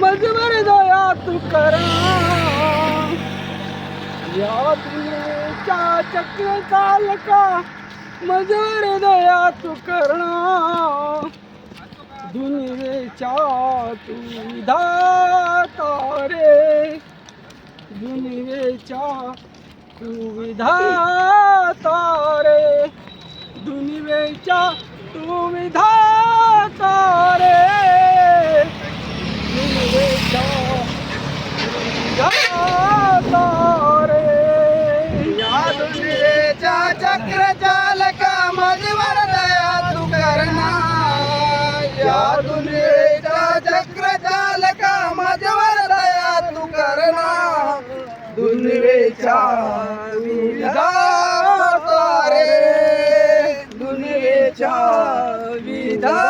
मजवर दया तू करणा या दुनियेच्या चक्र चालका मजवर दया तू करणा दुनियेच्या तू विधाता रे। दुनियेच्या तू विधाता रे। दुनियेच्या तू विधा विधाता रे दुनियेच्या विधाता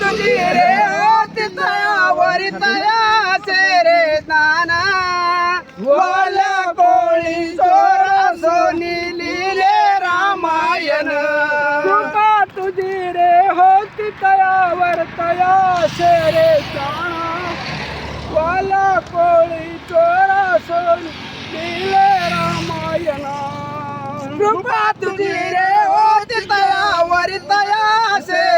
तुझी रे होती तयावर तयाचे रे नाना. कोळी चोरा सोनी लिहिले रामायण. कृपा तुझी रे होती तयावर तया वाला कोळी चोरा सोनी लिले रामायण. कृपा तुझी रे होती तयावर तयाचे रे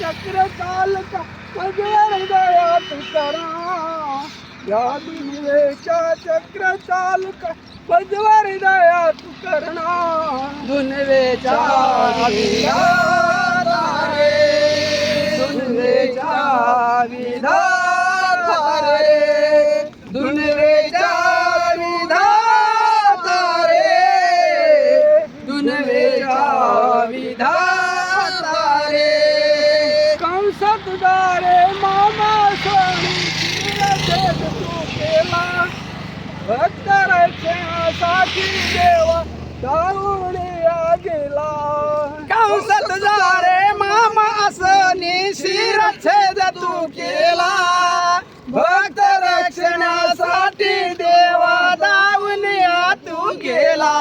चक्र चालका मजवर दया तू करा या दुनियेच्या चक्र चालका मजवर दया तू करना दुनवेच्या विधाता दुनवेच्या दारे मामा तू केला भक्त रक्षणासाठी देवा धावून गेला कंसात रे मामा असं शिर छेद तू केला. भक्त रक्षणासाठी देवा दावून तू गेला.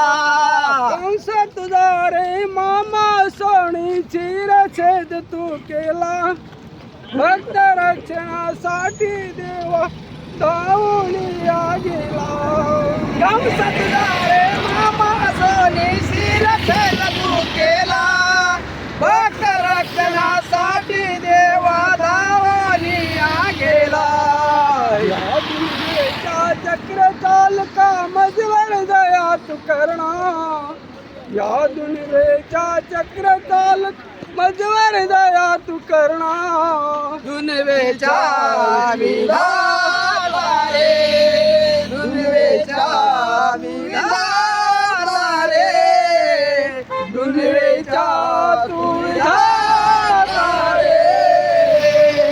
कंस तुझा रे मामा सोनीची रछेद तू केला. भक्त रक्षणासाठी देवा धावून गेला कंसात रे मामा असं शिर छेद केला भक्त रक्षणासाठी देवा दावणी गेला या दुनियेच्या चक्र चालका मजवर दया तू करणा या दुनियेच्या चक्र चालक मजवर दया तू करणा दुनवेच्या दुनवेच्या रे दुनवेच्या तू रे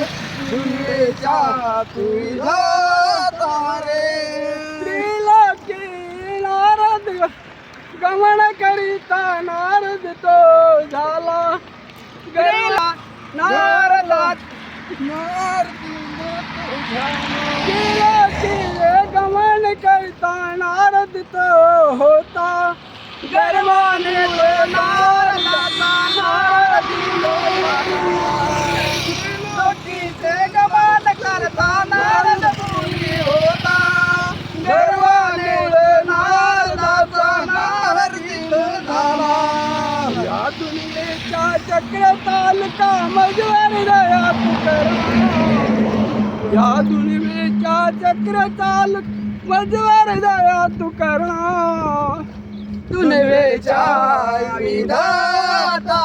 दुनवेच्या तू करिता नारद तो झाला गेला नारदात त्रिलोकी गमन करता नारद तो होता गर्वाने नारदाचा नारदी या दुनियेच्या चक्र चाल मजवर दया तू करणा दुनवेच्या विधाता